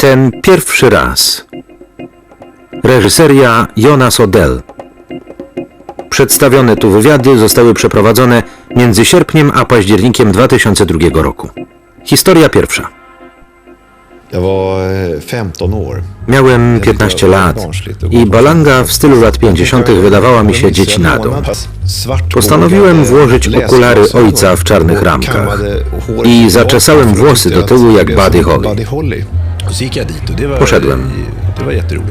Ten pierwszy raz. Reżyseria Jonas Odell. Przedstawione tu wywiady zostały przeprowadzone między sierpniem a październikiem 2002 roku. Historia pierwsza. Eh, 15 år. Miałem 15 lat i balanga w stylu lat 50. wydawała mi się dziecinadą. Postanowiłem włożyć okulary ojca w czarnych ramkach i zaczesałem włosy do tyłu jak Buddy Holly. Poszedłem.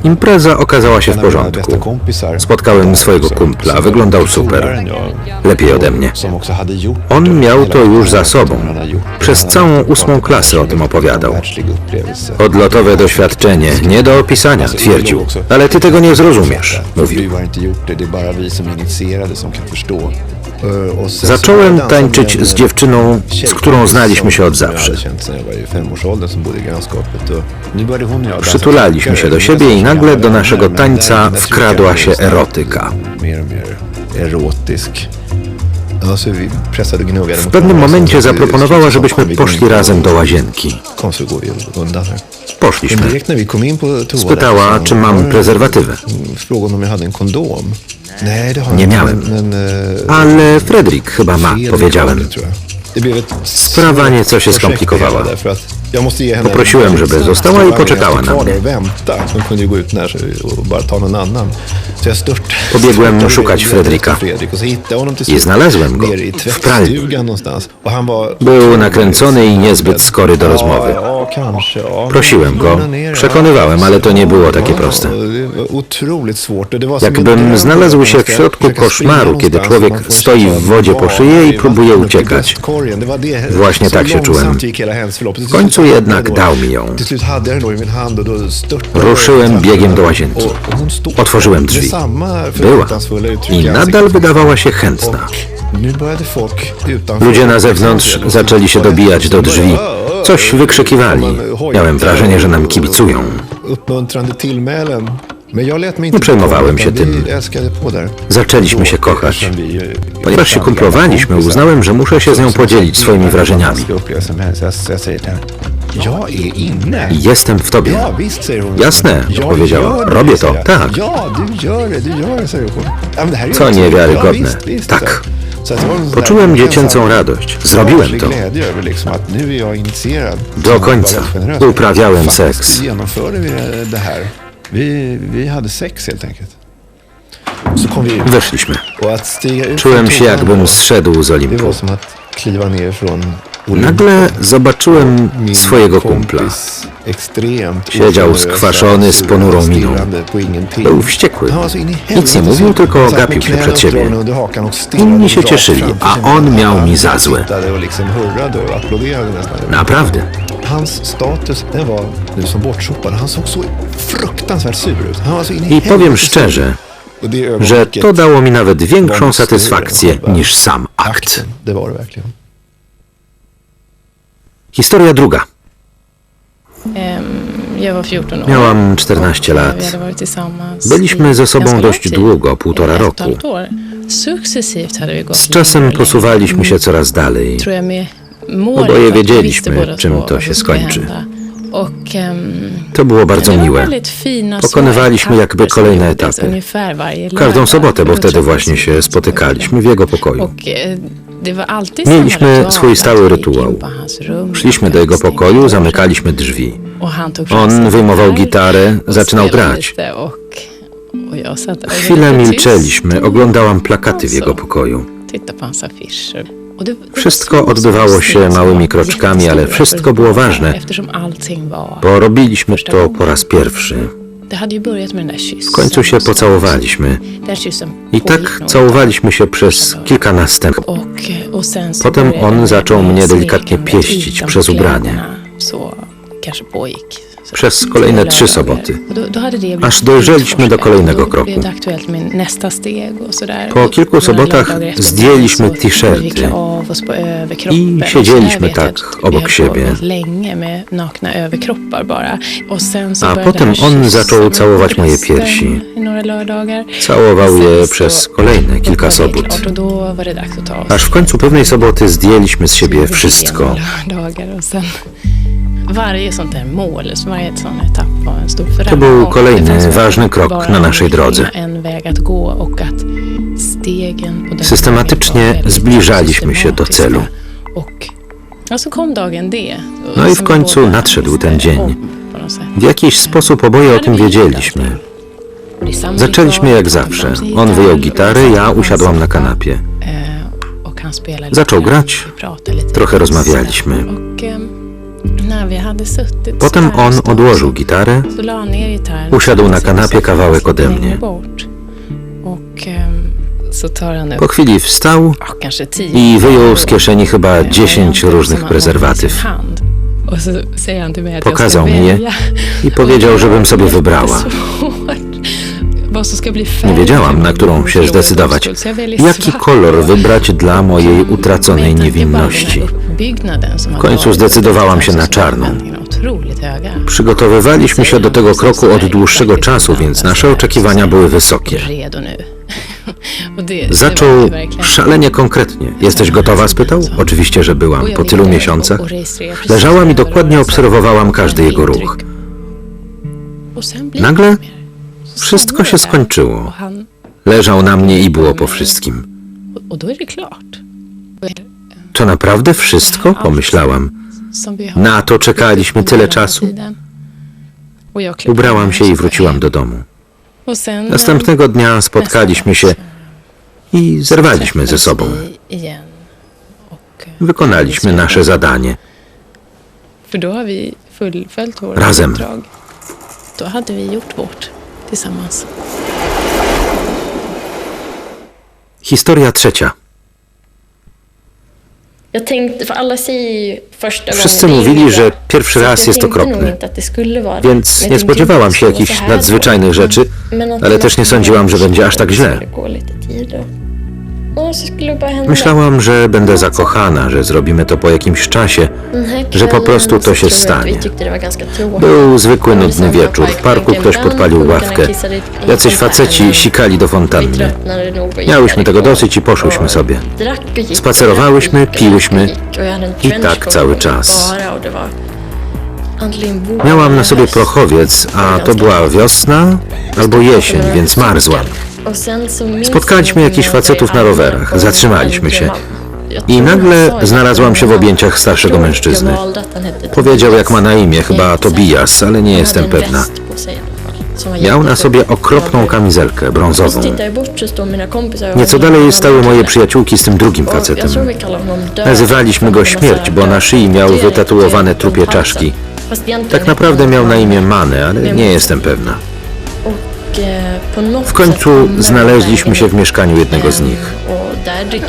Impreza okazała się w porządku. Spotkałem swojego kumpla, wyglądał super. Lepiej ode mnie. On miał to już za sobą. Przez całą ósmą klasę o tym opowiadał. Odlotowe doświadczenie, nie do opisania, twierdził. Ale ty tego nie zrozumiesz, mówił. Zacząłem tańczyć z dziewczyną, z którą znaliśmy się od zawsze. Przytulaliśmy się do siebie i nagle do naszego tańca wkradła się erotyka. W pewnym momencie zaproponowała, żebyśmy poszli razem do łazienki. Poszliśmy. Spytała, czy mam prezerwatywę. Nie miałem. Ale Fredrik chyba ma, powiedziałem. Sprawa nieco się skomplikowała. Poprosiłem, żeby została i poczekała na mnie. Pobiegłem szukać Fredrika. I znalazłem go w pralni. Był nakręcony i niezbyt skory do rozmowy. Prosiłem go, przekonywałem, ale to nie było takie proste. Jakbym znalazł się w środku koszmaru, kiedy człowiek stoi w wodzie po szyję i próbuje uciekać. Właśnie tak się czułem. W końcu jednak dał mi ją. Ruszyłem biegiem do łazienki. Otworzyłem drzwi. Była. I nadal wydawała się chętna. Ludzie na zewnątrz zaczęli się dobijać do drzwi. Coś wykrzykiwali. Miałem wrażenie, że nam kibicują. Nie przejmowałem się tym. Zaczęliśmy się kochać. Ponieważ się kumplowaliśmy, uznałem, że muszę się z nią podzielić swoimi wrażeniami. Jestem w tobie. Jasne, odpowiedziała. Robię to. Tak. Co niewiarygodne. Tak. Poczułem dziecięcą radość. Zrobiłem to. Do końca. Uprawiałem seks. Vi, vi hade sex helt enkelt. Så kom vi ut. Weszliśmy. Och att stiga ut Czułem się, jakbym zszedł z Det Olimpu. var som att kliva ner från. Nagle zobaczyłem Min swojego kumpla. kompis extremt Siedział skwaszony, z ponurą miną. stirrande på ingenting. Był wściekły. Han var så in i Nic nie mówił, sur. tylko Satt med gapił się knäna przed siebie. uppdragna under hakan och stirrade Inni się rakt cieszyli, framför a sig. on miał mi za złe. tittade och liksom hurrade och applåderade nästan. Naprawdę. Hans status, den var nu som bortsopad. Han såg så fruktansvärt sur ut. Han var så in i powiem szczerze, że to dało mi nawet większą satysfakcję niż sam akt. Akten, det var det verkligen. Historia druga. Jag var 14 år. Miałam 14 och, eh, lat. Byliśmy ze sobą dość długo, półtora roku. Z czasem posuwaliśmy się coraz dalej. Oboje vi wiedzieliśmy, czym to się skończy. To było bardzo miłe. Pokonywaliśmy små jakby kolejne etapy. Każdą sobotę, bo wtedy właśnie się spotykaliśmy w jego pokoju. Mieliśmy swój stały rytuał. Szliśmy do jego pokoju, zamykaliśmy drzwi. On wyjmował gitarę, zaczynał grać. Chwilę milczeliśmy, oglądałam plakaty w jego pokoju. Wszystko odbywało się małymi kroczkami, ale wszystko było ważne. Bo robiliśmy to po raz pierwszy. W końcu się pocałowaliśmy. I tak całowaliśmy się przez kilka następnych. Potem on zaczął mnie delikatnie pieścić przez ubranie. Przez kolejne trzy soboty. Aż dojrzeliśmy do kolejnego kroku. Po kilku sobotach zdjęliśmy t-shirty i siedzieliśmy tak obok siebie. A potem on zaczął całować moje piersi. Całował je przez kolejne kilka sobot. Aż w końcu pewnej soboty zdjęliśmy z siebie wszystko. Varje sånt där mål, varje sån etapp var en stor To był kolejny ważny krok na naszej drodze. Systematycznie zbliżaliśmy się do celu. No i w końcu nadszedł ten dzień. W jakiś sposób oboje o tym wiedzieliśmy. Zaczęliśmy jak zawsze. On wyjął gitarę, ja usiadłam na kanapie. Eh, Zaczął grać. Trochę rozmawialiśmy. Potem on odłożył gitarę, usiadł na kanapie kawałek ode mnie. Po chwili wstał i wyjął z kieszeni chyba varianter 10 som różnych prezerwatyw. Pokazał mi je i powiedział, żebym sobie wybrała. Nie wiedziałam, na którą się zdecydować. Jaki kolor wybrać dla mojej utraconej niewinności? W końcu zdecydowałam się na czarną. Przygotowywaliśmy się do tego kroku od dłuższego czasu, więc nasze oczekiwania były wysokie. Zaczął szalenie konkretnie. Jesteś gotowa? spytał. Oczywiście, że byłam. Po tylu miesiącach leżałam i dokładnie obserwowałam każdy jego ruch. Nagle wszystko się skończyło. Leżał na mnie i było po wszystkim. To naprawdę wszystko? Pomyślałam. Na to czekaliśmy tyle czasu. Ubrałam się i wróciłam do domu. Następnego dnia spotkaliśmy się i zerwaliśmy ze sobą. Wykonaliśmy nasze zadanie. Razem. Tillsammans. Historia trzecia. Jag tänkte, för alla säger ju första Wszyscy mówili, że pierwszy raz jest okropny. Więc nie spodziewałam się jakichś nadzwyczajnych rzeczy, ale też nie sądziłam, że będzie aż tak źle. Myślałam, że będę zakochana, że zrobimy to po jakimś czasie. Här że po prostu to się stanie. Był zwykły, nudny wieczór. W parku ktoś podpalił ławkę. Jacyś faceci sikali do fontanny. Miałyśmy tego dosyć i poszłyśmy sobie. Spacerowałyśmy, piłyśmy i tak cały czas. Miałam na sobie prochowiec, a to była wiosna albo jesień, więc marzłam. Spotkaliśmy jakichś facetów na rowerach. Zatrzymaliśmy się. I nagle znalazłam się w objęciach starszego mężczyzny. Powiedział, jak ma na imię, chyba Tobias, ale nie jestem pewna. Miał na sobie okropną kamizelkę brązową. Nieco dalej stały moje przyjaciółki z tym drugim facetem. Nazywaliśmy go śmierć, bo na szyi miał wytatuowane trupie czaszki. Tak naprawdę miał na imię Mane, ale nie jestem pewna. W końcu znaleźliśmy się w mieszkaniu jednego z nich.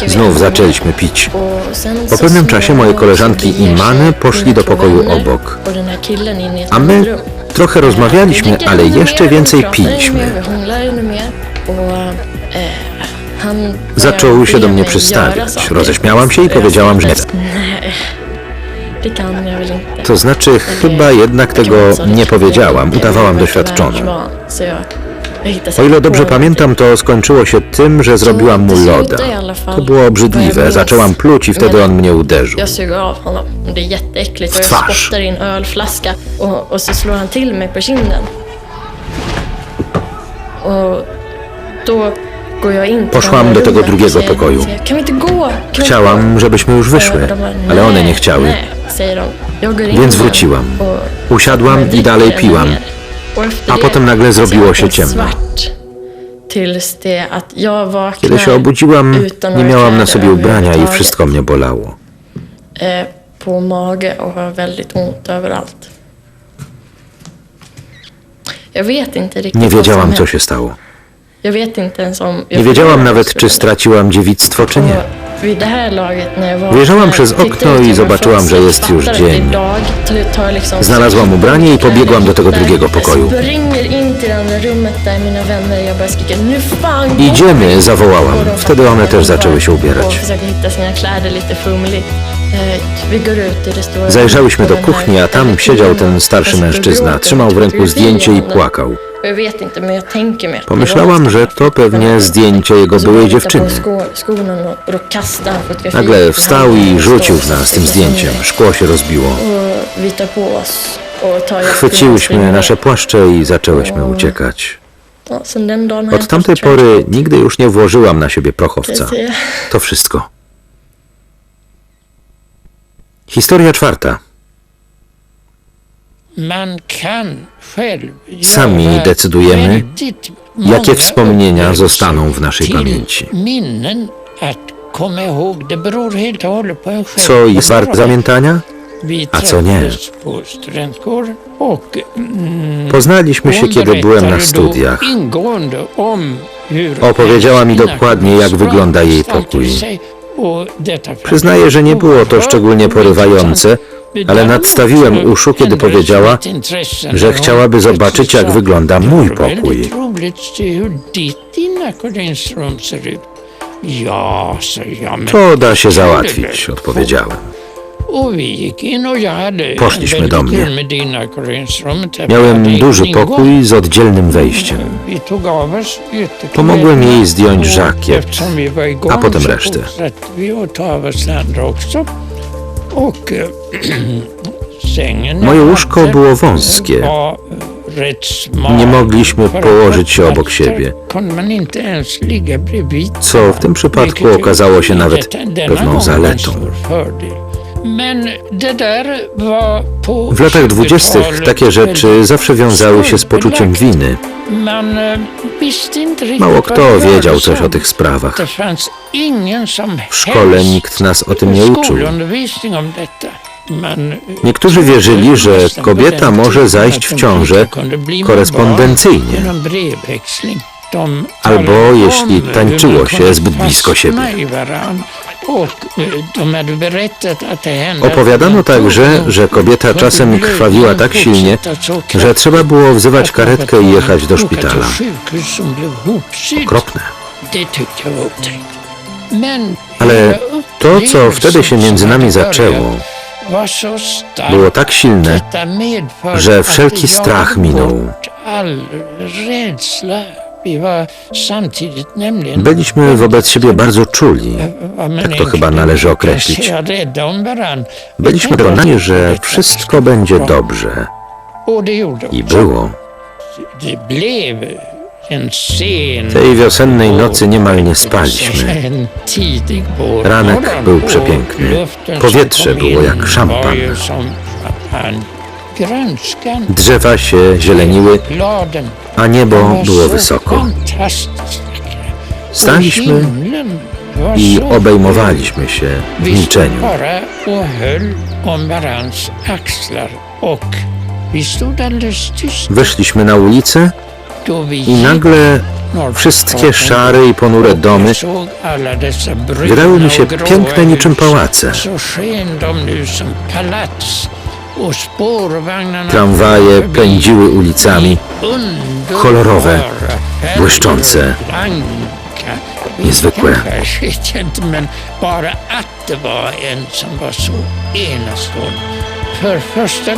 Znów zaczęliśmy pić. Po pewnym czasie moje koleżanki i sig poszli do pokoju obok. A my trochę rozmawialiśmy, ale jeszcze więcej piliśmy. Börjar Zaczął się do mnie przystawiać. Roześmiałam się i powiedziałam, że nie. To znaczy, chyba jednak tego nie powiedziałam. Udawałam doświadczoną. O ile dobrze pamiętam, to skończyło się tym, że zrobiłam mu loda. To było obrzydliwe. Zaczęłam pluć i wtedy on mnie uderzył. W twarz. Poszłam do tego drugiego pokoju. säger, Kan vi inte gå? Kan vi inte gå?" Chciałam, żebyśmy już wyszły, ale one "Nej, nie chciały. nej", säger de. Jag går in Więc wróciłam. Usiadłam i dalej piłam. A potem nagle zrobiło się ciemno. Kiedy się obudziłam, nie miałam na sobie ubrania i wszystko mnie bolało. på mage och har väldigt ont överallt. Jag vet inte riktigt Nie wiedziałam, co się stało. Nie wiedziałam nawet, czy straciłam dziewictwo, czy nie. Wyjrzałam przez okno i zobaczyłam, że jest już dzień. Znalazłam ubranie i pobiegłam do tego drugiego pokoju. Springer in till det andra rummet där mina vänner, jag börjar skrika nu fan gå!" Idziemy, zawołałam. Wtedy one też zaczęły się ubierać. Eh, Zajrzałyśmy do kuchni, a tam siedział ten starszy mężczyzna. Trzymał w ręku zdjęcie i płakał. Pomyślałam, że to pewnie zdjęcie jego byłej dziewczyny. fotografiet Nagle wstał i rzucił w nas tym zdjęciem. Szkło się rozbiło. Chwyciłyśmy nasze płaszcze i zaczęłyśmy uciekać. Jag Od tamtej pory nigdy już nie włożyłam na siebie prochowca. To wszystko. Historia czwarta. Sami decydujemy, Jakie wspomnienia zostaną w naszej pamięci. Co jest warte zapamiętania? Vi a co nie? mm, Poznaliśmy się, kiedy byłem na studiach. Opowiedziała mi dokładnie, jak wygląda jej pokój. Przyznaję, że nie było to szczególnie porywające, ale nadstawiłem uszu, kiedy powiedziała, że chciałaby zobaczyć, jak wygląda mój pokój. To da się załatwić, odpowiedziałem. Poszliśmy do mnie. Miałem duży pokój z oddzielnym wejściem. Pomogłem jej zdjąć żakiet, a potem resztę. Moje jag łóżko było wąskie. smal. Nie mogliśmy położyć się obok siebie, co w tym przypadku okazało się nawet pewną zaletą. W latach 20. 20-talet takie rzeczy zawsze wiązały się z poczuciem winy. Riktigt Mało kto wiedział coś o tych sprawach. W szkole nikt nas o tym nie uczył. eh, Niektórzy wierzyli, że kobieta może zajść w ciążę korespondencyjnie. Albo jeśli tańczyło się zbyt blisko siebie. Opowiadano także, że kobieta czasem krwawiła tak silnie, że trzeba było wzywać karetkę i jechać do szpitala. Okropne. Ale to, co wtedy się między nami zaczęło, było tak silne, że wszelki strach minął. Byliśmy wobec siebie bardzo czuli. vad man tak to chyba należy określić. Byliśmy przekonani, że wszystko będzie dobrze. I było. Tej wiosennej nocy niemal nie spaliśmy. Ranek był przepiękny. Powietrze było jak szampan. Drzewa się zieleniły, a niebo było wysoko. Staliśmy i obejmowaliśmy się w milczeniu. Wyszliśmy na ulicę i nagle wszystkie szare i ponure domy wydały mi się piękne niczym pałace. Tramwaje pędziły ulicami, kolorowe, błyszczące, niezwykłe.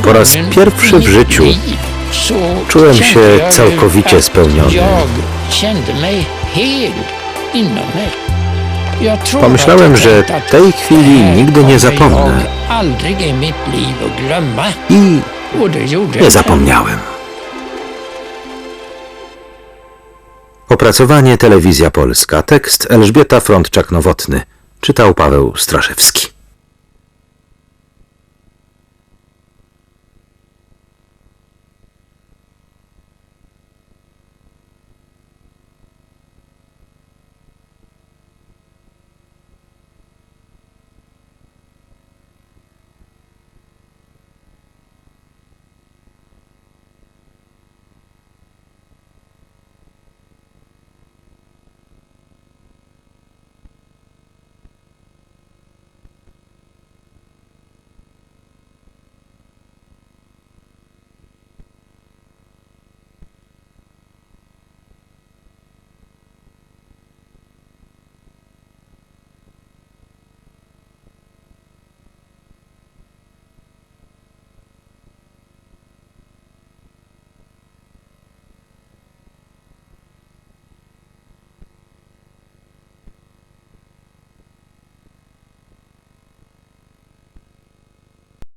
Po raz pierwszy w życiu czułem się całkowicie spełniony. Pomyślałem, że att tej chwili här nigdy nie zapomnę. I nie zapomniałem. Opracowanie Telewizja Polska. Tekst Elżbieta Frądczak-Nowotny. Czytał Paweł Straszewski.